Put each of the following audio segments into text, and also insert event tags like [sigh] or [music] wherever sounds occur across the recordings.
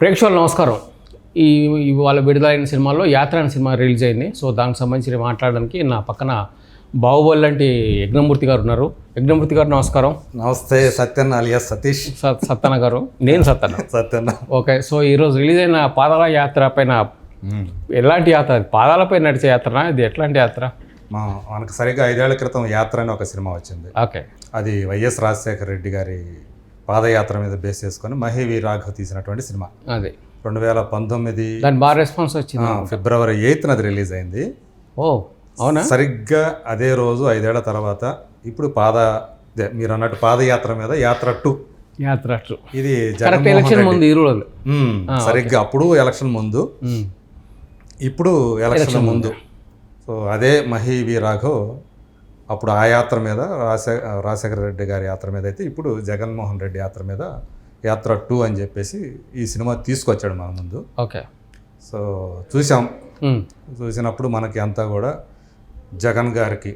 ప్రేక్షకులు నమస్కారం. ఈ ఇవాళ విడుదలైన సినిమాలో యాత్ర అనే సినిమా రిలీజ్ అయింది. సో దానికి సంబంధించి మాట్లాడడానికి నా పక్కన బాహుబలి లాంటి యజ్ఞమూర్తి గారు ఉన్నారు. యజ్ఞమూర్తి గారు నమస్కారం. నమస్తే సత్యన్న అలియాస్ సతీష్. స- సత్తన్న గారు. నేను సత్తన్న. సత్యన్న ఓకే సో ఈరోజు రిలీజ్ అయిన పాదాల యాత్ర పైన ఎలాంటి యాత్ర? పాదాలపై నడిచే యాత్రనా? ఇది ఎట్లాంటి యాత్ర? మా మనకు సరిగ్గా ఐదేళ్ళ క్రితం యాత్ర అని ఒక సినిమా వచ్చింది. ఓకే. అది వైఎస్ రాజశేఖర రెడ్డి గారి పాదయాత్ర మీద బేస్ చేసుకొని మహేవి రాఘవ్ తీసినటువంటి సినిమా. అది. రెండు వేల పంతొమ్మిది దాని బాగా రెస్పాన్స్ వచ్చింది. ఫిబ్రవరి ఎయిత్న అది రిలీజ్ అయింది. ఓ అవునా? సరిగ్గా అదే రోజు ఐదేళ్ళ తర్వాత ఇప్పుడు పాద మీరు అన్నట్టు పాదయాత్ర మీద యాత్ర టూ. యాత్ర అట్లు ఇది ఎలక్షన్ ముందు ఈ రోజు. సరిగ్గా అప్పుడు ఎలక్షన్ ముందు. ఇప్పుడు ఎలక్షన్ ముందు. సో అదే మహీవి రాఘవ్ అప్పుడు ఆ యాత్ర మీద రాజశే రాజశేఖర రెడ్డి గారి యాత్ర మీద అయితే ఇప్పుడు జగన్మోహన్ రెడ్డి యాత్ర మీద యాత్ర టూ అని చెప్పేసి ఈ సినిమా తీసుకొచ్చాడు మన ముందు. ఓకే. సో చూసాం. చూసినప్పుడు మనకి అంతా కూడా జగన్ గారికి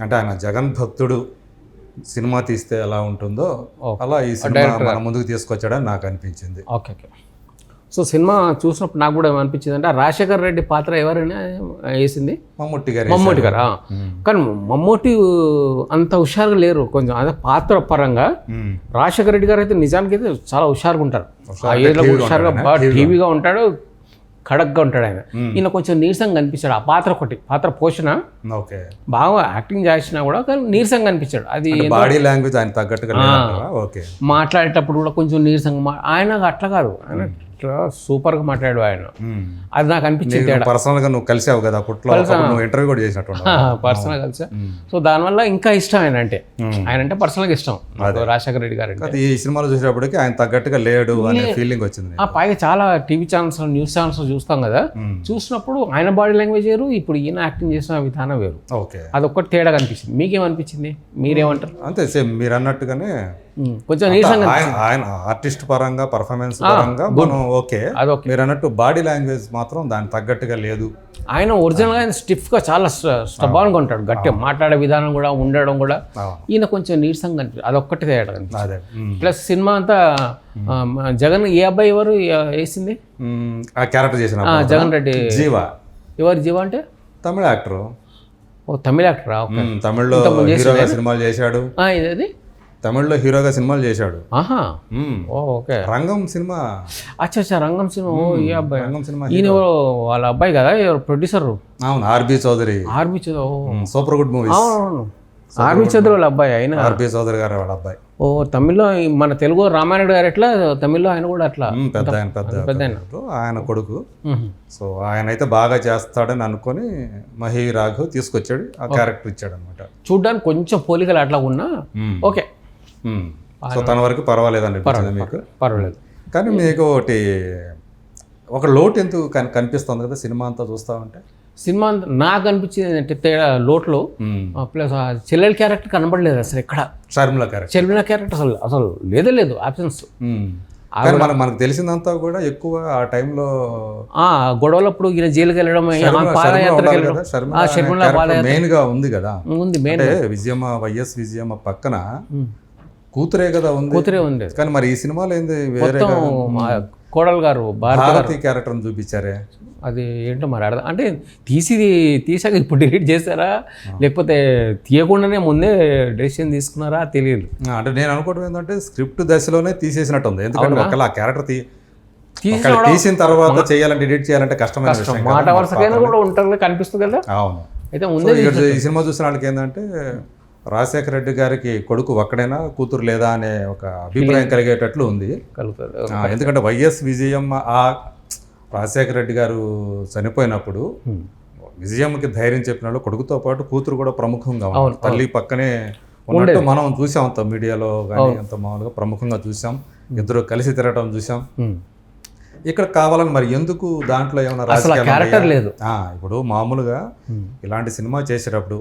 అంటే ఆయన జగన్ భక్తుడు సినిమా తీస్తే ఎలా ఉంటుందో అలా ఈ సినిమా మన ముందుకు తీసుకొచ్చాడని నాకు అనిపించింది. Okay okay. సో సినిమా చూసినప్పుడు నాకు కూడా ఏమనిపించింది అంటే రాజశేఖర్ రెడ్డి పాత్ర ఎవరైనా వేసింది? మమ్ముట్టి గారి మమ్మూటి గారా కానీ మమ్మూటి అంత హుషారుగా లేరు. కొంచెం అదే పాత్ర పరంగా. రాజశేఖర రెడ్డి గారు అయితే నిజానికి అయితే చాలా హుషారుగా ఉంటారు. ఆ ఏజ్లో హుషారుగా బాగా టీవీగా ఉంటాడు ఖడక్గా ఉంటాడు ఆయన. ఈయన కొంచెం నీరసంగా కనిపించాడు ఆ పాత్ర ఒకటి పాత్ర పోషణ ఓకే. బాగా యాక్టింగ్ చేసినా కూడా కానీ నీరసంగా కనిపించాడు అది బాడీ లాంగ్వేజ్ ఆయన తగ్గట్టుగా? ఓకే. మాట్లాడేటప్పుడు కూడా కొంచెం నీరసంగా ఆయన అట్లా కాదు. ఆయన సూపర్గా మాట్లాడాడు ఆయన. అది నాకు అనిపించింది పర్సనల్గా నువ్వు కలిసావు కదా అప్పట్లో నువ్వు ఇంటర్వ్యూ కూడా చేసినట్టు పర్సనల్ కలిసా. సో దానివల్ల ఇంకా ఇష్టం ఆయన అంటే ఆయన అంటే పర్సనల్గా ఇష్టం. రాజశేఖర రెడ్డి గారు అంటే ఈ సినిమాలో చూసేటప్పటికి ఆయన తగ్గట్టుగా లేడు అనే ఫీలింగ్ వచ్చింది ఆ పైగా చాలా టీవీ ఛానల్స్ న్యూస్ ఛానల్స్ చూస్తాం కదా. చూసినప్పుడు ఆయన బాడీ లాంగ్వేజ్ వేరు ఇప్పుడు ఈయన యాక్టింగ్ చేసిన విధానం వేరు. ఓకే. అదొక్కటి తేడా కనిపించింది మీకేమనిపించింది? మీరేమంటారు? అంతే సేమ్ మీరు అన్నట్టుగానే కొంచెం నీరసంగా ఆయన ఆర్టిస్ట్ పరంగా పర్ఫార్మెన్స్ పరంగా మనం ఓకే. మీరు అన్నట్టు బాడీ లాంగ్వేజ్ మాత్రం దాని తగ్గట్టుగా లేదు. ఆయన ఒరిజినల్గా ఆయన స్టిఫ్గా చాలా స్టబాన్గా ఉంటాడు గట్టిగా మాట్లాడే విధానం కూడా ఉండడం కూడా. ఈయన కొంచెం నీరసంగా కనిపి అదొక్కటి తేడా మ్మ్. ప్లస్ సినిమా అంతా జగన్ ఏ అబ్బాయి ఎవరు వేసింది. ఆ క్యారెక్టర్ చేసిన జగన్ రెడ్డి. జీవ. ఎవరు జీవ అంటే? తమిళ యాక్టర్ ఓ తమిళ యాక్టరా తమిళ్ళో సినిమాలు చేశాడు. ఆ, ఇదేది తమిళ్ళో హీరోగా సినిమాలు చేశాడు. ఆహా. ఓకే. రంగం సినిమా. అచ్చా అచ్చా రంగం సినిమా. ఓ ఈ అబ్బాయి. రంగం సినిమా ఈయన ఎవరో వాళ్ళ అబ్బాయి కదా ఎవరు? ప్రొడ్యూసర్ అవును ఆర్బి చౌదరి. ఆర్మీ చదువు సూపర్ గుడ్ మూవీస్. అవును ఆర్మీ చదువు వాళ్ళ అబ్బాయి ఆయన. ఆర్బి చౌదరి గారు వాళ్ళ అబ్బాయి. ఓ తమిళ్ళో మన తెలుగు రామాయణుడు గారు ఎట్లా? తమిళ్ళో ఆయన కూడా అట్లా. పెద్ద ఆయన పెద్ద పెద్ద ఆయన. కొడుకు. సో ఆయన అయితే బాగా చేస్తాడని అనుకొని మహి రాఘవ్ తీసుకొచ్చాడు. ఆ క్యారెక్టర్ ఇచ్చాడు అనమాట చూడ్డానికి కొంచెం పోలికలు అట్లా ఉన్నా ఓకే. సో తన వరకు పర్వాలేదు అనిపించింది మీకు? పర్వాలేదు. కానీ మీకు ఒకటి ఒక లోటు ఎందుకు కన్- కనిపిస్తుంది కదా సినిమా అంతా చూస్తా ఉంటే? సినిమా నాకు అనిపించింది ఏంటంటే తేడా లోట్లో మ్మ్. ప్లస్ చెల్లెల క్యారెక్టర్ కనబడలేదు అసలు ఎక్కడ. షర్మిల క్యారెక్టర్. చెల్లెల క్యారెక్టర్ అసలు అసలు లేదే లేదు ఆప్షన్స్ కానీ మనకు మనకు తెలిసిందంతా కూడా ఎక్కువ ఆ టైంలో ఆ గొడవలప్పుడు ఈయన జైలుకి వెళ్ళడం. షర్మిల పాదయాత్ర మెయిన్గా ఉంది కదా. ఉంది మెయిన్ విజయమ్మ వైఎస్ విజయమ్మ పక్కన కూతురే కదా ఉంది. కూతురే ఉంది. కానీ మరి ఈ సినిమాలో ఏంది వేరే మా కోడలు గారు భారత క్యారెక్టర్ చూపించారే? అది ఏంటో మరి అర్థం అంటే తీసి తీసాక ఇప్పుడు డిలీట్ చేశారా? లేకపోతే తీయకుండానే ముందే డెసిషన్ తీసుకున్నారా? తెలియదు అంటే నేను అనుకోవడం ఏంటంటే స్క్రిప్ట్ దశలోనే తీసేసినట్టు ఉంది ఎందుకంటే ఆ క్యారెక్టర్ తీ తీసిన తర్వాత చేయాలంటే ఎడిట్ చేయాలంటే కష్టమైన. మాట వరుసకైనా కూడా ఉంటుంది కనిపిస్తుంది కదా? అవును. అయితే ముందే ఈ సినిమా చూసిన వాళ్ళకి ఏంటంటే రాజశేఖర రెడ్డి గారికి కొడుకు ఒక్కడైనా కూతురు లేదా అనే ఒక అభిప్రాయం కలిగేటట్లు ఉంది. ఎందుకంటే వైఎస్ విజయమ్మ ఆ రాజశేఖర రెడ్డి గారు చనిపోయినప్పుడు విజయమ్మకి ధైర్యం చెప్పిన వాళ్ళు కొడుకుతో పాటు కూతురు కూడా ప్రముఖంగా ఉన్నారు. తల్లి పక్కనే ఉన్నట్టు మనం చూసాం అంత మీడియాలో కానీ అంత మామూలుగా ప్రముఖంగా చూసాం. ఇద్దరు కలిసి తిరగటం చూసాం. ఇక్కడ కావాలని మరి ఎందుకు దాంట్లో ఏమైనా క్యారెక్టర్? లేదు. ఇప్పుడు మామూలుగా ఇలాంటి సినిమా చేసేటప్పుడు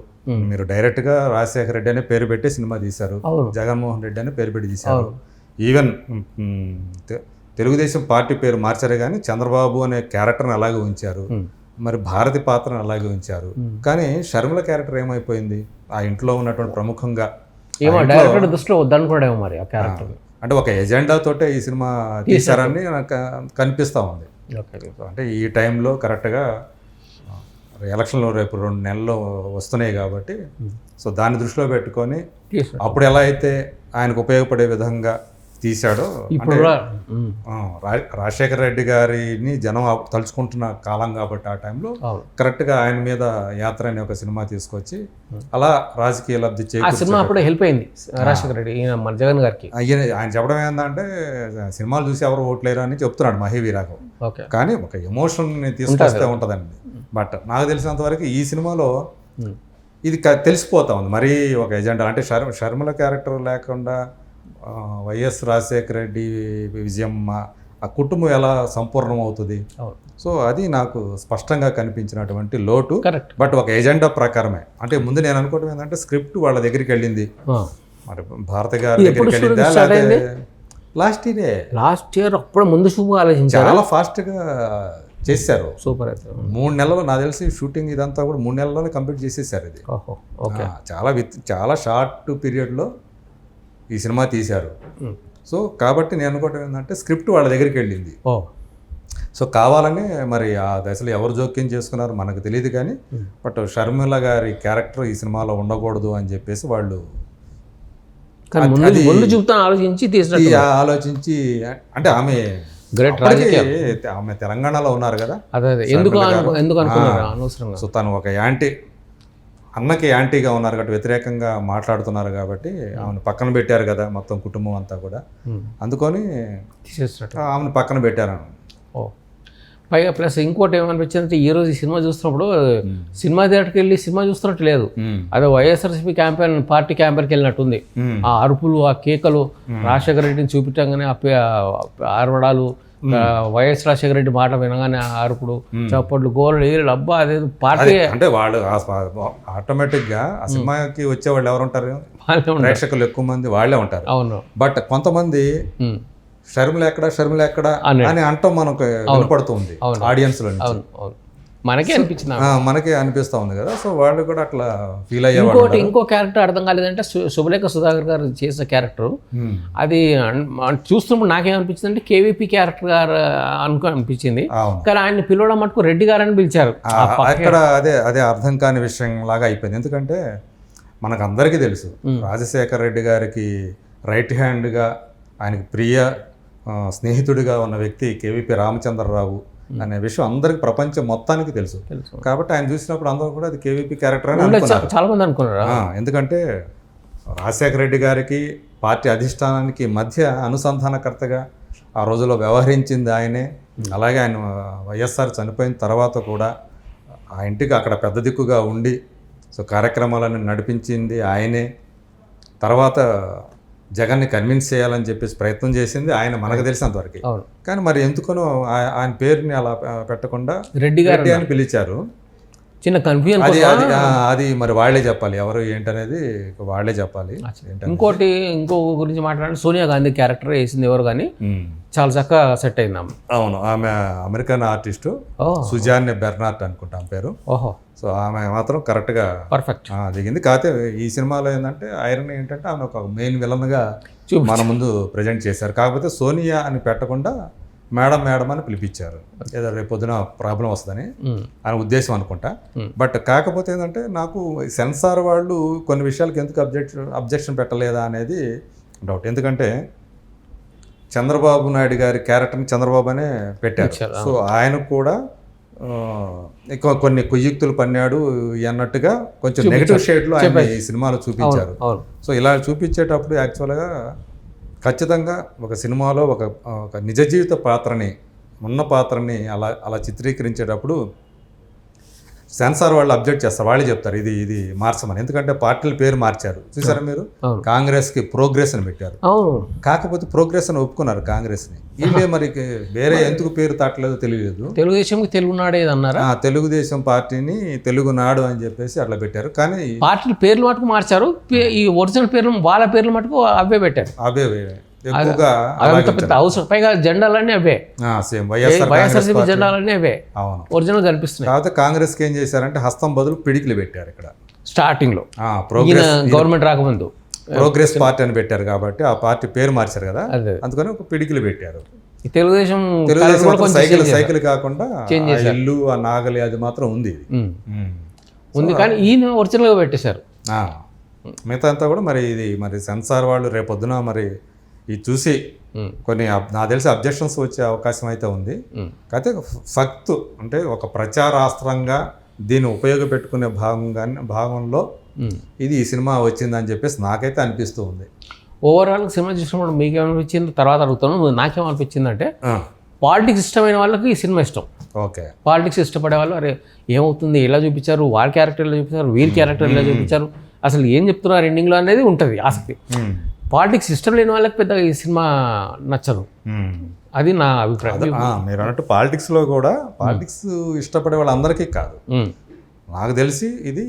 మీరు డైరెక్ట్గా రాజశేఖర రెడ్డి అనే పేరు పెట్టి సినిమా తీశారు. జగన్మోహన్ రెడ్డి అనే పేరు పెట్టి తీశారు. ఈవెన్ తెలుగుదేశం పార్టీ పేరు మార్చారే కానీ చంద్రబాబు అనే క్యారెక్టర్ని అలాగే ఉంచారు. మరి భారతి పాత్రను అలాగే ఉంచారు. కానీ షర్మిల క్యారెక్టర్ ఏమైపోయింది? ఆ ఇంట్లో ఉన్నటువంటి ప్రముఖంగా. ఏమో డైరెక్టర్ దృష్టిలో వద్దనుకోవడమేమో మరి ఆ క్యారెక్టర్ అంటే ఒక ఎజెండా తోటే ఈ సినిమా తీశారని నాకు కనిపిస్తూ ఉంది. అంటే ఈ టైంలో కరెక్ట్గా ఎలక్షన్లు రేపు రెండు నెలలు వస్తున్నాయి కాబట్టి సో దాన్ని దృష్టిలో పెట్టుకొని అప్పుడు ఎలా అయితే ఆయనకు ఉపయోగపడే విధంగా తీశాడో. ఇప్పుడు రాజశేఖర రెడ్డి గారిని జనం తలుచుకుంటున్న కాలం కాబట్టి ఆ టైంలో కరెక్ట్గా ఆయన మీద యాత్ర అనే ఒక సినిమా తీసుకొచ్చి అలా రాజకీయ లబ్ధి ఆ సినిమా అప్పుడే హెల్ప్ అయింది రాజశేఖర రెడ్డి ఈయన మన జగన్ గారికి. ఆయన ఆయన చెప్పడం ఏంటంటే సినిమాలు చూసి ఎవరు ఓట్లేరు అని చెప్తున్నాడు మహేవీరాఘవ్ ఓకే. కానీ ఒక ఎమోషన్ తీసుకొస్తే ఉంటుందండి. బట్ నాకు తెలిసినంత వరకు ఈ సినిమాలో ఇది తెలిసిపోతా ఉంది. మరీ ఒక ఎజెండా. అంటే శర్మ శర్మల క్యారెక్టర్ లేకుండా వైఎస్ రాజశేఖర రెడ్డి విజయమ్మ ఆ కుటుంబం ఎలా సంపూర్ణం అవుతుంది సో అది నాకు స్పష్టంగా కనిపించినటువంటి లోటు. బట్ ఒక ఎజెండా ప్రకారమే. అంటే ముందు నేను అనుకోవడం ఏంటంటే స్క్రిప్ట్ వాళ్ళ దగ్గరికి వెళ్ళింది. మరి భారత గారి దగ్గరికి వెళ్ళిందా? లేకపోతే లాస్ట్ ఇయరే. లాస్ట్ ఇయర్ అప్పుడు ముందు చూపు ఆలోచించారు? చాలా ఫాస్ట్గా చేశారు. సూపర్ అయితే. మూడు నెలలు నాకు తెలిసి షూటింగ్ ఇదంతా కూడా మూడు నెలల్లోనే కంప్లీట్ చేసేసారు ఇది. ఓకే. చాలా విత్ చాలా షార్ట్ పీరియడ్లో ఈ సినిమా తీశారు. సో కాబట్టి నేను అనుకోవటం ఏంటంటే స్క్రిప్ట్ వాళ్ళ దగ్గరికి వెళ్ళింది. ఓ. సో కావాలని మరి ఆ దశలో ఎవరు జోక్యం చేసుకున్నారో మనకు తెలియదు కానీ బట్ షర్మిల గారి క్యారెక్టర్ ఈ సినిమాలో ఉండకూడదు అని చెప్పేసి వాళ్ళు ముందు చూపుతాను ఆలోచించి ఆలోచించి అంటే ఆమె గ్రేట్ ఆమె తెలంగాణలో ఉన్నారు కదా అదే ఎందుకు అను- ఎందుకు అనుకున్నారు? అనవసరంగా. సో తను ఒక యాంటీ. అన్నకి యాంటీగా ఉన్నారు కాబట్టి వ్యతిరేకంగా మాట్లాడుతున్నారు కాబట్టి ఆమెను పక్కన పెట్టారు కదా మొత్తం కుటుంబం అంతా కూడా. ఉమ్, అందుకొని ఆమెను పక్కన పెట్టారు ఓ. పైగా ప్లస్ ఇంకోటి ఏమనిపించింది అంటే ఈ రోజు ఈ సినిమా చూస్తున్నప్పుడు సినిమా థియేటర్కి వెళ్ళి సినిమా చూస్తున్నట్టు లేదు. అదే వైఎస్ఆర్సీపీ క్యాంపెయిన్ పార్టీ క్యాంపెయిన్కి వెళ్ళినట్టుంది. ఆ అరుపులు ఆ కేకలు రాజశేఖర రెడ్డిని చూపించగానే అరవడాలు ఆ వైఎస్ రాజశేఖర రెడ్డి మాట వినగానే ఆ అరుపులు చప్పట్లు గోళ్ళు ఏళ్ళు అబ్బా అదేదో పార్టీ. అంటే వాళ్ళు ఆటోమేటిక్గా ఆ సినిమాకి వచ్చే వాళ్ళు ఎవరు ఉంటారు. ప్రేక్షకులు ఎక్కువ మంది వాళ్ళే ఉంటారు. అవును. బట్ కొంతమంది షర్మిల ఎక్కడ షర్మిల ఎక్కడ అని. అంటాం మనకు వినపడుతుంది ఆడియన్స్లో అవును అవును. మనకే అనిపించింది మనకి అనిపిస్తా ఉంది కదా. సో వాళ్ళు కూడా అట్లా ఫీల్ అయ్యేవాళ్ళు ఇంకోటి ఇంకో క్యారెక్టర్ అర్థం కాలేదంటే శుభలేఖ సుధాకర్ గారు చేసిన క్యారెక్టర్ ఉమ్. అది చూస్తున్నప్పుడు నాకేమనిపించింది అంటే కేవీపీ క్యారెక్టర్ గారు అనుకో అనిపించింది. కానీ ఆయన్ని పిలవడం మటుకు రెడ్డి గారు అని పిలిచారు అక్కడ అదే అదే అర్థం కాని విషయం లాగా అయిపోయింది. ఎందుకంటే మనకు అందరికీ తెలుసు రాజశేఖర రెడ్డి గారికి రైట్ హ్యాండ్గా ఆయనకి ప్రియ స్నేహితుడిగా ఉన్న వ్యక్తి కేవీపీ రామచంద్రరావు అనే విషయం అందరికి ప్రపంచం మొత్తానికి తెలుసు. కాబట్టి ఆయన చూసినప్పుడు అందరూ కూడా అది కేవీపీ క్యారెక్టర్ అని. అనుకున్నారు. చాలా మంది అనుకున్నారు ఎందుకంటే రాజశేఖర రెడ్డి గారికి పార్టీ అధిష్టానానికి మధ్య అనుసంధానకర్తగా ఆ రోజుల్లో వ్యవహరించింది ఆయనే. అలాగే ఆయన వైఎస్ఆర్ చనిపోయిన తర్వాత కూడా ఆ ఇంటికి అక్కడ పెద్ద దిక్కుగా ఉండి సో కార్యక్రమాలను నడిపించింది ఆయనే. తర్వాత జగన్ని కన్విన్స్ చేయాలని చెప్పేసి ప్రయత్నం చేసింది ఆయన మనకు తెలిసినంతవరకు కానీ మరి ఎందుకనో ఆయన పేరుని అలా పెట్టకుండా రెడ్డి గారు అని పిలిచారు. చిన్న కన్ఫ్యూజన్ అది అది అది మరి వాళ్ళే చెప్పాలి. ఎవరు ఏంటనేది వాళ్ళే చెప్పాలి. ఇంకోటి ఇంకో గురించి మాట్లాడండి. సోనియా గాంధీ క్యారెక్టర్ వేసింది ఎవరు కానీ. చాలా చక్కగా సెట్ అయింది ఆమె. అవును ఆమె అమెరికన్ ఆర్టిస్టు సుజాన్ బెర్నార్ట్ అనుకుంటా పేరు. ఓహో. సో ఆమె మాత్రం కరెక్ట్గా పర్ఫెక్ట్ దిగింది. కాకపోతే ఈ సినిమాలో ఏంటంటే ఐరన్ ఏంటంటే ఆమె ఒక మెయిన్ విలన్గా. మన ముందు ప్రజెంట్ చేశారు. కాకపోతే సోనియా అని పెట్టకుండా మేడం మేడం అని పిలిపించారు. ఏదో రేపు పొద్దున ప్రాబ్లం వస్తుందని అని ఉద్దేశం అనుకుంటా. బట్ కాకపోతే ఏంటంటే నాకు సెన్సార్ వాళ్ళు కొన్ని విషయాలకు ఎందుకు అబ్జెక్షన్ అబ్జెక్షన్ పెట్టలేదా అనేది డౌట్ ఎందుకంటే చంద్రబాబు నాయుడు గారి క్యారెక్టర్ని చంద్రబాబు అనే పెట్టారు. సో ఆయన కూడా కొన్ని కుయుక్తులు పన్నాడు అన్నట్టుగా కొంచెం నెగిటివ్ షేడ్లో ఆయన ఈ సినిమాలో చూపించారు. సో ఇలా చూపించేటప్పుడు యాక్చువల్గా ఖచ్చితంగా ఒక సినిమాలో ఒక ఒక నిజ జీవిత పాత్రని ఉన్న పాత్రని అలా అలా చిత్రీకరించేటప్పుడు సెన్సార్ వాళ్ళు అబ్జెక్ట్ చేస్తారు వాళ్ళే చెప్తారు ఇది ఇది మార్చమని. ఎందుకంటే పార్టీల పేరు మార్చారు. చూసారా మీరు. కాంగ్రెస్కి ప్రోగ్రెస్ అని పెట్టారు. కాకపోతే ప్రోగ్రెస్ అని ఒప్పుకున్నారు కాంగ్రెస్ని. వీళ్ళే [laughs] మరి వేరే ఎందుకు పేరు తట్టలేదో తెలియలేదు. తెలుగుదేశంకి తెలుగునాడు అన్నారా? ఆ, తెలుగుదేశం పార్టీని తెలుగునాడు అని చెప్పేసి అట్లా పెట్టారు. కానీ పార్టీల పేర్లు మటుకు మార్చారు. ఈ ఒరిజినల్ పేర్లు వాళ్ళ పేర్లు మటుకు అవే పెట్టారు. అవే. ఎక్కువగా అదంత పెద్ద అవసరం. పైగా జెండాలన్నీ అవే. సేమ్. వైఎస్ఆర్ కాంగ్రెస్ వైఎస్ఆర్సీపీ జెండాలన్నీ అవే. అవును. ఒరిజినల్ కనిపిస్తున్నాయి. కాకపోతే కాంగ్రెస్కి ఏం చేశారంటే హస్తం బదులు పిడికిలు పెట్టారు ఇక్కడ. స్టార్టింగ్లో గవర్నమెంట్ రాకముందు. ప్రోగ్రెస్ పార్టీ అని పెట్టారు కాబట్టి ఆ పార్టీ పేరు మార్చారు కదా. అదే. అందుకని ఒక పిడికిలు పెట్టారు. తెలుగుదేశం తెలుగుదేశం సైకిల్. సైకిల్ కాకుండా ఇల్లు ఆ నాగలి అది మాత్రం ఉంది. ఉంది కానీ ఈయన ఒరిజినల్గా పెట్టేశారు. మిగతా అంతా కూడా మరి ఇది మరి సెన్సార్ వాళ్ళు రేపొద్దున మరి ఇది చూసి. కొన్ని నాకు తెలిసి అబ్జెక్షన్స్ వచ్చే అవకాశం అయితే ఉంది. కాకపోతే ఫక్త్ అంటే ఒక ప్రచారాస్త్రంగా దీన్ని ఉపయోగపెట్టుకునే భాగంగా భాగంలో. ఇది ఈ సినిమా వచ్చిందని చెప్పేసి నాకైతే అనిపిస్తూ ఉంది. ఓవరాల్ సినిమా చూసినప్పుడు మీకు ఏమనిపించింది తర్వాత అడుగుతాను. నాకేమనిపించింది అంటే పాలిటిక్స్ ఇష్టమైన వాళ్ళకి ఈ సినిమా ఇష్టం. ఓకే. పాలిటిక్స్ ఇష్టపడే వాళ్ళు అరే ఏమవుతుంది? ఎలా చూపించారు? వారి క్యారెక్టర్ ఎలా చూపించారు? వీరి క్యారెక్టర్ ఎలా చూపించారు? అసలు ఏం చెప్తున్నారు? ఎండింగ్లో అనేది ఉంటుంది ఆసక్తి. పాలిటిక్స్ ఇష్టం లేని వాళ్ళకి పెద్దగా ఈ సినిమా నచ్చదు. అది నా అభిప్రాయం మీరు అన్నట్టు పాలిటిక్స్లో కూడా పాలిటిక్స్ ఇష్టపడే వాళ్ళందరికీ కాదు. నాకు తెలిసి ఇది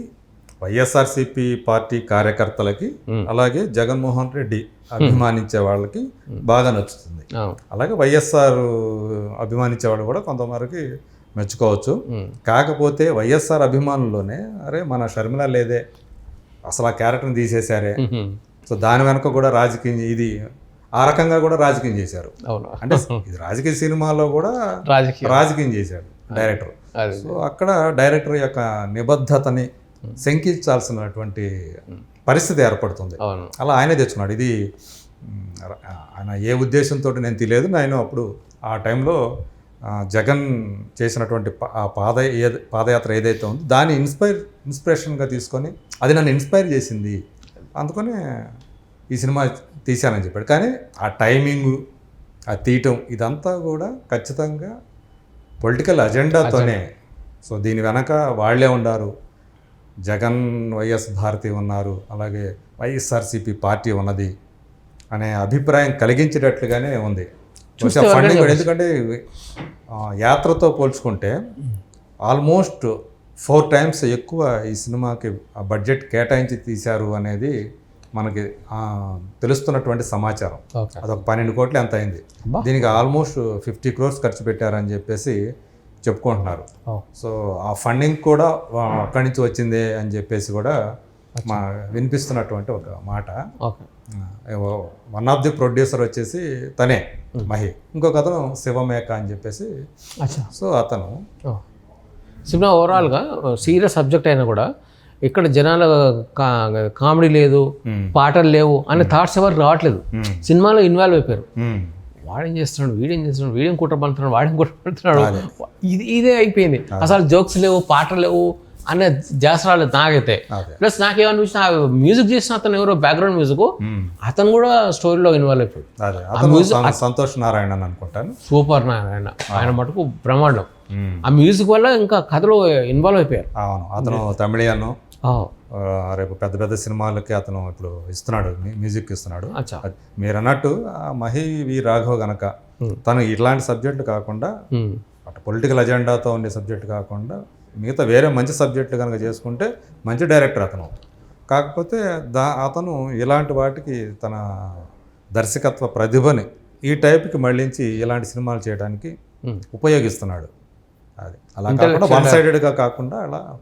వైఎస్ఆర్సిపి పార్టీ కార్యకర్తలకి. అలాగే జగన్మోహన్ రెడ్డి అభిమానించే వాళ్ళకి బాగా నచ్చుతుంది. అలాగే వైఎస్ఆర్ అభిమానించే వాళ్ళు కూడా కొంతవరకు మెచ్చుకోవచ్చు. కాకపోతే వైఎస్ఆర్ అభిమానుల్లోనే అరే మన షర్మిల లేదే అసలు ఆ క్యారెక్టర్ని తీసేశారే. సో దాని వెనక కూడా రాజకీయం ఇది ఆ రకంగా కూడా రాజకీయం చేశారు. అవును. అంటే ఇది రాజకీయ సినిమాలో కూడా రాజకీయ. రాజకీయం చేశాడు డైరెక్టర్. సో అక్కడ డైరెక్టర్ యొక్క నిబద్ధతని శంకించాల్సినటువంటి పరిస్థితి ఏర్పడుతుంది. అలా ఆయనే తెచ్చుకున్నాడు. ఇది ఆయన ఏ ఉద్దేశంతో నేను తెలియదు. నేను అప్పుడు ఆ టైంలో జగన్ చేసినటువంటి పాద ఏ- పాదయాత్ర ఏదైతే ఉందో దాన్ని ఇన్స్పైర్ ఇన్స్పిరేషన్గా తీసుకొని అది నన్ను ఇన్స్పైర్ చేసింది. అందుకని ఈ సినిమా తీశానని చెప్పాడు. కానీ ఆ టైమింగు ఆ తీయటం ఇదంతా కూడా ఖచ్చితంగా పొలిటికల్ అజెండాతోనే. సో దీని వెనక వాళ్ళే ఉండారు. జగన్ వైఎస్ భారతి ఉన్నారు. అలాగే వైఎస్ఆర్సీపీ పార్టీ ఉన్నది అనే అభిప్రాయం కలిగించేటట్లుగానే ఉంది. ఫండింగ్ ఎందుకంటే యాత్రతో పోల్చుకుంటే ఆల్మోస్ట్ ఫోర్ టైమ్స్ ఎక్కువ ఈ సినిమాకి ఆ బడ్జెట్ కేటాయించి తీశారు అనేది మనకి తెలుస్తున్నటువంటి సమాచారం. అదొక పన్నెండు కోట్లు ఎంత అయింది. దీనికి ఆల్మోస్ట్ ఫిఫ్టీ క్రోర్స్ ఖర్చు పెట్టారని చెప్పేసి చెప్పుకుంటున్నారు. సో ఆ ఫండింగ్ కూడా అక్కడి నుంచి వచ్చిందే అని చెప్పేసి కూడా మా వినిపిస్తున్నటువంటి ఒక మాట. వన్ ఆఫ్ ది ప్రొడ్యూసర్ వచ్చేసి తనే మహి. ఇంకొక అతను శివమేక అని చెప్పేసి సో అతను. సినిమా ఓవరాల్గా సీరియస్ సబ్జెక్ట్ అయినా కూడా ఇక్కడ జనాల కామెడీ లేదు పాటలు లేవు అనే థాట్స్ ఎవరు రావట్లేదు. సినిమాలో ఇన్వాల్వ్ అయిపోయారు. వాడేం చేస్తున్నాడు? వీడేం చేస్తున్నాడు? వీడేం కుట్ర పడుతున్నాడు? వాడేం కుట్ర పడుతున్నాడు? ఇది ఇదే అయిపోయింది. అసలు జోక్స్ లేవు పాటలు లేవు అనే జాస్ రాలేదు నాకైతే. ప్లస్ నాకేమనిపించిన మ్యూజిక్ చేసిన అతను ఎవరో బ్యాక్గ్రౌండ్ మ్యూజిక్. అతను కూడా స్టోరీలో ఇన్వాల్వ్ అయిపోయాడు. సంతోష్ నారాయణ అని అనుకుంటాను. సూపర్ ఆయన ఆయన మటుకు బ్రహ్మాండం. ఆ మ్యూజిక్ వల్ల ఇంకా కథలో ఇన్వాల్వ్ అయిపోయారు. అవును. అతను తమిళియను ఓ, ఆ, రేపు పెద్ద పెద్ద సినిమాలకి అతను ఇప్పుడు ఇస్తున్నాడు మ్యూ- మ్యూజిక్ ఇస్తున్నాడు. మీరు అన్నట్టు మహి వి రాఘవ్ గనక తను ఇట్లాంటి సబ్జెక్టులు కాకుండా. అటు పొలిటికల్ అజెండాతో ఉండే సబ్జెక్ట్ కాకుండా మిగతా వేరే మంచి సబ్జెక్టులు కనుక చేసుకుంటే మంచి డైరెక్టర్ అతను. కాకపోతే దా అతను ఇలాంటి వాటికి తన దర్శకత్వ ప్రతిభని ఈ టైప్కి మళ్ళించి ఇలాంటి సినిమాలు చేయడానికి. ఉపయోగిస్తున్నాడు. అది. అలా కాకుండా వన్ సైడెడ్గా కాకుండా అలా.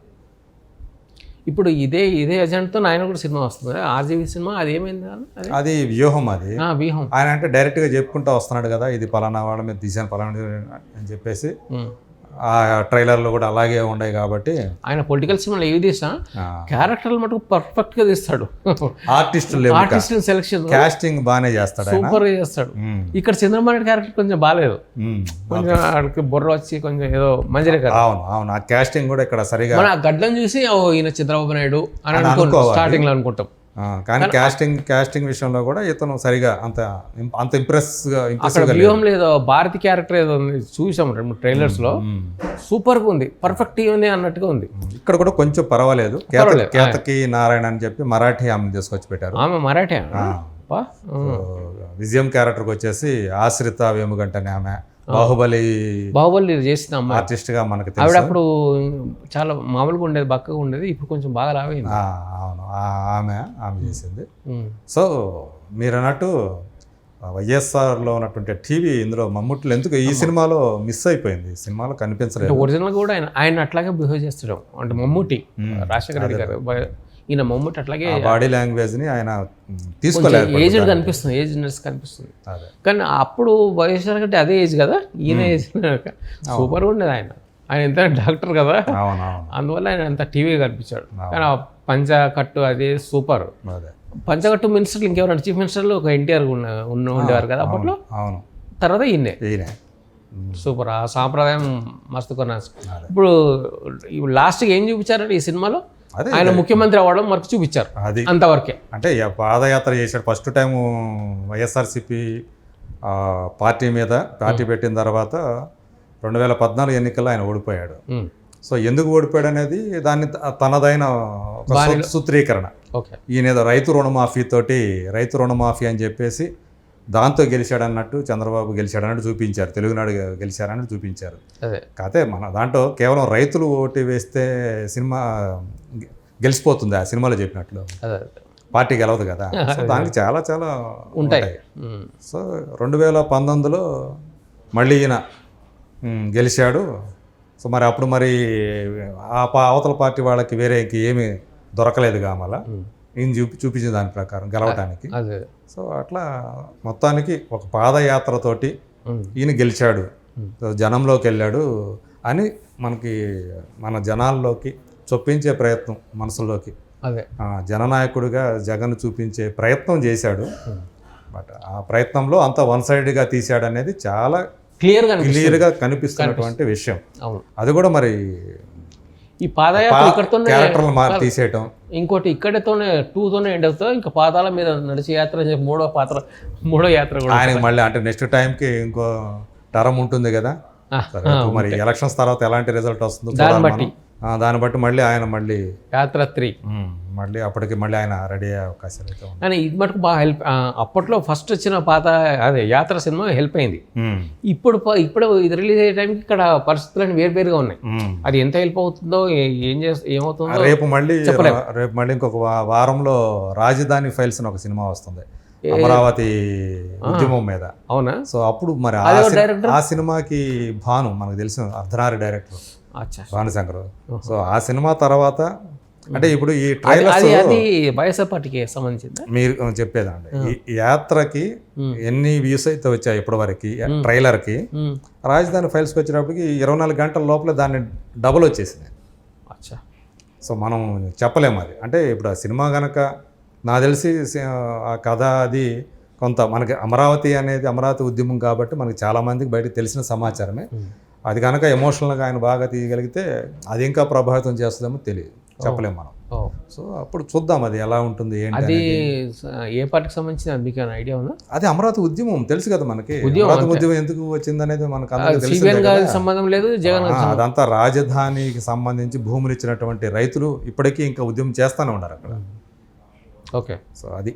ఇప్పుడు ఇదే ఇదే ఎజెంట్తో ఆయన కూడా సినిమా వస్తుంది. ఆర్జీవీ సినిమా అది ఏమైంది? అది? వ్యూహం అది. ఆ, వ్యూహం. ఆయన అంటే డైరెక్ట్గా చెప్పుకుంటూ వస్తున్నాడు కదా ఇది పలానా వాళ్ళ మీద తీసాను పలానా అని చెప్పేసి. ఆ ట్రైలర్లో కూడా అలాగే ఉన్నాయి కాబట్టి ఆయన పొలిటికల్ సినిమాలు ఏవి తీసినా క్యారెక్టర్లు మటుకు పర్ఫెక్ట్గా తీస్తాడు. ఆర్టిస్టులు లేవు ఆర్టిస్ట్ సెలెక్షన్ కాస్టింగ్ బాగానే చేస్తాడు సూపర్గా చేస్తాడు. ఇక్కడ చంద్రబాబు క్యారెక్టర్ కొంచెం బాగాలేదు. కొంచెం ఆడికి బుర్ర వచ్చి కొంచెం ఏదో మంచిగా అవును అవును. ఆ కాస్టింగ్ కూడా ఇక్కడ సరిగా మన గడ్డం చూసి ఈయన చంద్రబాబు నాయుడు అని అని అనుకో. స్టార్టింగ్లో అనుకుంటాం. కానీ కాస్టింగ్ కాస్టింగ్ విషయంలో కూడా ఇతను సరిగా అంత అంత ఇంప్రెస్ అక్కడ ఇంప్రెసివ్ వ్యూహం లేదో భారతి క్యారెక్టర్ ఏదో చూసాం రెండు మూడు ట్రైలర్స్లో. సూపర్గా ఉంది పర్ఫెక్ట్ ఉంది అన్నట్టుగా ఉంది. ఇక్కడ కూడా కొంచెం పర్వాలేదు. కేత పర్వాలేదు. కేతకి నారాయణ అని చెప్పి మరాఠీ ఆమెను తీసుకొచ్చి పెట్టారు. ఆమె మరాఠే విజయం క్యారెక్టర్కి వచ్చేసి ఆశ్రిత వేముగంట అనే ఆమె బాహుబలి బాహుబలి అమ్మాయి. ఆర్టిస్ట్గా మనకి ఆవిడ అప్పుడు చాలా మామూలుగా ఉండేది బక్కగా ఉండేది ఇప్పుడు కొంచెం బాగా లావైంది. ఆ, అవును. ఆమె ఆమె చేసింది. సో మీరు అన్నట్టు వైఎస్ఆర్లో ఉన్నటువంటి టీవీ ఇందులో మమ్ముట్లు ఎందుకు ఈ సినిమాలో మిస్ అయిపోయింది? సినిమాలో కనిపించలేదు. ఒరిజినల్ కూడా ఆయన ఆయన అట్లాగే బిహేవ్ చేస్తాడు అంటే మమ్మూటి రాజశేఖర రెడ్డి గారు ఈయన మొమ్మటి అట్లాగే బాడీ లాంగ్వేజ్ని ఆయన తీసుకోలేదు ఏజ్డ్ కనిపిస్తుంది ఏజ్ నర్స్ కనిపిస్తుంది. కానీ అప్పుడు వైఎస్ఆర్ కంటే అదే ఏజ్ కదా? ఈయన ఏజ్. సూపర్ ఉండేది ఆయన. ఆయన ఎంత డాక్టర్ కదా? అందువల్ల ఆయన అంత టీవీ కనిపించాడు. కానీ ఆ పంచ కట్టు అది సూపర్. పంచకట్టు మినిస్టర్లు ఇంకెవరైనా చీఫ్ మినిస్టర్లు ఒక ఎన్టీఆర్ ఉన్న ఉండేవారు కదా అప్పట్లో? అవును తర్వాత ఈయనే. సూపర్. ఆ సాంప్రదాయం మస్తు కొన్నాను ఇప్పుడు లాస్ట్కి ఏం చూపించారంటే ఈ సినిమాలో? ఆయన ముఖ్యమంత్రి అవ్వడం వరకు చూపించారు అది. అంతవరకే. అంటే పాదయాత్ర చేశాడు. ఫస్ట్ టైము వైఎస్ఆర్సిపి పార్టీ మీద పార్టీ పెట్టిన తర్వాత రెండు వేల పద్నాలుగు ఎన్నికల్లో ఆయన ఓడిపోయాడు. సో ఎందుకు ఓడిపోయాడు అనేది దాన్ని తనదైన సూత్రీకరణ. ఓకే. ఈయన ఏదో రైతు రుణమాఫీ తోటి రైతు రుణమాఫీ అని చెప్పేసి దాంతో గెలిచాడు అన్నట్టు చంద్రబాబు గెలిచాడు అన్నట్టు చూపించారు. తెలుగునాడు గెలిచారన్నట్టు చూపించారు. కాకపోతే మన దాంట్లో కేవలం రైతులు ఓటు వేస్తే సినిమా గెలిచిపోతుంది ఆ సినిమాలో చెప్పినట్లు. పార్టీ గెలవదు కదా. సో దానికి చాలా చాలా ఉంటాయి. సో రెండు వేల పంతొమ్మిదిలో మళ్ళీ ఈయన గెలిచాడు. సో మరి అప్పుడు మరి ఆ పా- అవతల పార్టీ వాళ్ళకి వేరే ఏమీ దొరకలేదు కామల ఈయన చూపి చూపించిన దాని ప్రకారం గెలవటానికి. అదే. సో అట్లా మొత్తానికి ఒక పాదయాత్రతోటి. ఈయన గెలిచాడు. జనంలోకి వెళ్ళాడు అని మనకి మన జనాల్లోకి చొప్పించే ప్రయత్నం మనసులోకి అదే. జననాయకుడిగా జగన్ చూపించే ప్రయత్నం చేశాడు. బట్ ఆ ప్రయత్నంలో అంత వన్ సైడ్గా తీశాడు అనేది చాలా క్లియర్గా క్లియర్గా కనిపిస్తున్నటువంటి విషయం. అది కూడా మరి ఈ పాదయాత్ర ఇక్కడతోనే క్యారెక్టర్లు మారి తీసేయటం. ఇంకోటి ఇక్కడతోనే టూతోనే ఎండ్ అవుతుంది. ఇంకా పాదాల మీద నడిచే యాత్ర మూడో పాత్ర మూడో యాత్ర కూడా మళ్ళీ అంటే నెక్స్ట్ టైంకి ఇంకో టర్మ్ ఉంటుంది కదా. మరి ఎలక్షన్స్ తర్వాత ఎలాంటి రిజల్ట్ వస్తుందో దాన్ని బట్టి. దాన్ని బట్టి మళ్ళీ ఆయన మళ్ళీ యాత్ర త్రీ మళ్ళీ అప్పటికి మళ్ళీ ఆయన రెడీ అయ్యే అవకాశాలు అయితే ఉన్నాయి. కానీ ఇది మటుకు బాగా హెల్ప్ అప్పట్లో ఫస్ట్ వచ్చిన పాత అదే యాత్ర సినిమా హెల్ప్ అయింది. ఇప్పుడు ఇప్పుడు ఇది రిలీజ్ అయ్యే టైంకి ఇక్కడ పరిస్థితులు వేరువేరుగా ఉన్నాయి. అది ఎంత హెల్ప్ అవుతుందో ఏ- చేస్త ఏమవుతుందో రేపు మళ్ళీ రేపు మళ్ళీ ఇంకొక వారంలో రాజధాని ఫైల్స్ అని ఒక సినిమా వస్తుంది. అమరావతి ఉద్యమం మీద. అవునా? సో అప్పుడు మరి ఆ సినిమాకి భాను మనకు తెలిసిన అర్ధనారి డైరెక్టర్ భానుశంకర్ సో ఆ సినిమా తర్వాత అంటే ఇప్పుడు ఈ అది వైఎస్ఆర్ పార్టీకి సంబంధించింది? మీరు చెప్పేదండి ఈ యాత్రకి ఎన్ని వ్యూస్ అయితే వచ్చాయి ఇప్పటి వరకు ట్రైలర్కి? రాజధాని ఫైల్స్కి వచ్చినప్పటికి ఇరవై నాలుగు గంటల లోపల దాన్ని డబుల్ వచ్చేసింది. అచ్చా. సో మనం చెప్పలేము అది. అంటే ఇప్పుడు ఆ సినిమా గనక నాకు తెలిసి ఆ కథ అది కొంత మనకి అమరావతి అనేది అమరావతి ఉద్యమం కాబట్టి మనకి చాలామందికి బయటకు తెలిసిన సమాచారమే. అది కనుక ఎమోషనల్గా ఆయన బాగా తీయగలిగితే అది ఇంకా ప్రభావితం చేస్తుందేమో తెలియదు. చెప్పలేము మనం. సో అప్పుడు చూద్దాం అది ఎలా ఉంటుంది ఏంటి అది ఏ పార్టీకి సంబంధించింది అది మీకు ఐడియా ఉందా? అది అమరావతి ఉద్యమం తెలుసు కదా మనకి. ఉద్యమం అమరావతి ఉద్యమం ఎందుకు వచ్చింది అనేది మనకు సంబంధం లేదు జగన్ అదంతా రాజధానికి సంబంధించి భూములు ఇచ్చినటువంటి రైతులు ఇప్పటికీ ఇంకా ఉద్యమం చేస్తూనే ఉన్నారు అక్కడ. ఓకే. సో అది.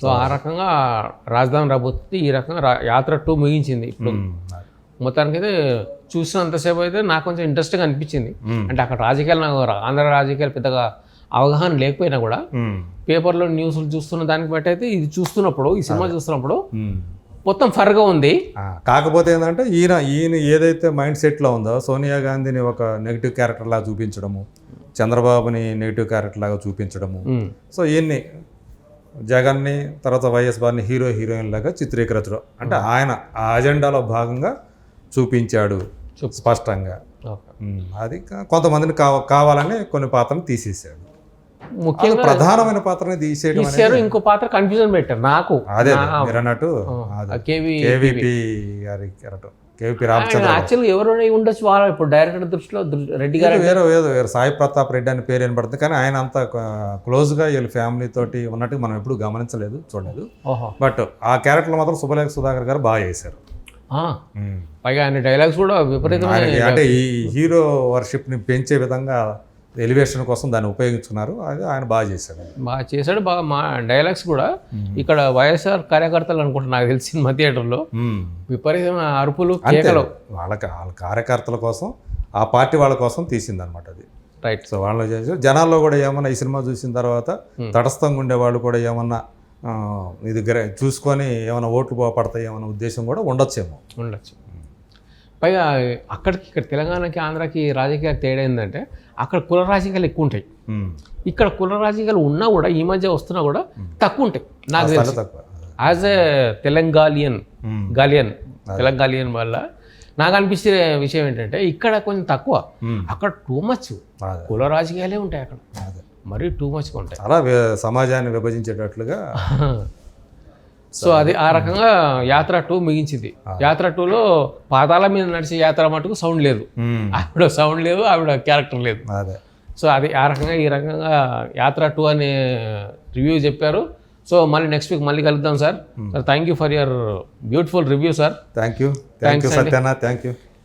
సో ఆ రకంగా రాజధాని రాబోతుంది ఈ రకంగా యాత్ర టూ ముగించింది ఇప్పుడు. మొత్తానికి అయితే చూసినంతసేపు అయితే నాకు కొంచెం ఇంట్రెస్టింగ్ అనిపించింది. అంటే అక్కడ రాజకీయాలు నాకు ఆంధ్ర రాజకీయాలు పెద్దగా అవగాహన లేకపోయినా కూడా పేపర్లో న్యూస్లు చూస్తున్న దానికి బట్టి అయితే ఇది చూస్తున్నప్పుడు ఈ సినిమా చూస్తున్నప్పుడు. మొత్తం ఫర్గా ఉంది. కాకపోతే ఏంటంటే ఈయన ఈయన ఏదైతే మైండ్ సెట్లో ఉందో సోనియా గాంధీని ఒక నెగిటివ్ క్యారెక్టర్ లాగా చూపించడము చంద్రబాబుని నెగిటివ్ క్యారెక్టర్ లాగా చూపించడము. సో ఈయన్ని జగన్ని తర్వాత వైఎస్ బాబుని హీరో హీరోయిన్ లాగా చిత్రీకరించడం. అంటే ఆయన ఆ అజెండాలో భాగంగా చూపించాడు స్పష్టంగా. అది కొంతమందిని కావ కావాలని కొన్ని పాత్రలు తీసేసాడు ముఖ్యంగా ప్రధానమైన పాత్రని తీసేయడం ఇంకో పాత్ర కన్ఫ్యూజన్ పెట్టారు నాకు. అదే మీరు అన్నట్టు కేవీపీ గారి కేవీపీ రామచంద్ర యాక్చువల్గా ఎవరు ఉండొచ్చు వాళ్ళ ఇప్పుడు డైరెక్టర్ దృష్టిలో రెడ్డి గారు వేరే వేరే వేరే సాయి ప్రతాప్ రెడ్డి అని పేరు వినపడుతుంది కానీ ఆయన అంత క్లోజ్గా వీళ్ళ ఫ్యామిలీ తోటి ఉన్నట్టు మనం ఎప్పుడు గమనించలేదు చూడలేదు. బట్ ఆ క్యారెక్టర్ మాత్రం శుభలేఖ సుధాకర్ గారు బాగా చేశారు. పైగా ఆయన డైలాగ్స్ కూడా విపరీతమైన అంటే ఈ హీరో వర్షిప్ని పెంచే విధంగా ఎలివేషన్ కోసం దాన్ని ఉపయోగించుకున్నారు అది ఆయన బాగా చేశారు బాగా చేశాడు బాగా మా డైలాగ్స్ కూడా. ఇక్కడ వైఎస్ఆర్ కార్యకర్తలు అనుకుంటా నాకు తెలిసి సినిమా థియేటర్లో. విపరీతమైన అరుపులు కేకలు. వాళ్ళకి వాళ్ళ కార్యకర్తల కోసం ఆ పార్టీ వాళ్ళ కోసం తీసిందనమాట అది. రైట్ సో వాళ్ళు చేసి జనాల్లో కూడా ఏమన్నా ఈ సినిమా చూసిన తర్వాత తటస్థంగా ఉండే వాళ్ళు కూడా ఏమన్నా ఆ, ఇది గ్ర- చూసుకొని ఏమైనా ఓట్లు పడతాయి ఏమైనా ఉద్దేశం కూడా ఉండొచ్చేమో. ఉండొచ్చు. పైగా అక్కడికి ఇక్కడ తెలంగాణకి ఆంధ్రాకి రాజకీయాలు తేడా ఏంటంటే అక్కడ కుల రాజకీయాలు ఎక్కువ ఉంటాయి. ఇక్కడ కుల రాజకీయాలు ఉన్నా కూడా ఈ మధ్య వస్తున్నా కూడా తక్కువ ఉంటాయి. నాకు తెలిసి. As a తెలంగాలియన్. గాలియన్ తెలంగాలియన్ వల్ల నాకు అనిపించే విషయం ఏంటంటే ఇక్కడ కొంచెం తక్కువ. అక్కడ టూ మచ్ కుల రాజకీయాలే ఉంటాయి అక్కడ. మరీ టూ మచ్గా ఉంటాయి. వే- సమాజాన్ని విభజించేటట్లుగా [laughs] సో అది ఆ రకంగా యాత్ర టూ మిగించింది. యాత్ర టూలో పాదాల మీద నడిచే యాత్ర మటుకు సౌండ్ లేదు. ఆవిడ సౌండ్ లేదు ఆవిడ క్యారెక్టర్ లేదు. అదే. సో అది ఆ రకంగా ఈ రకంగా యాత్ర టూ అనే రివ్యూ చెప్పారు. సో మళ్ళీ నెక్స్ట్ వీక్ మళ్ళీ కలుద్దాం sir. Sir thank you for your beautiful review sir thank you thank you సత్యనా thank you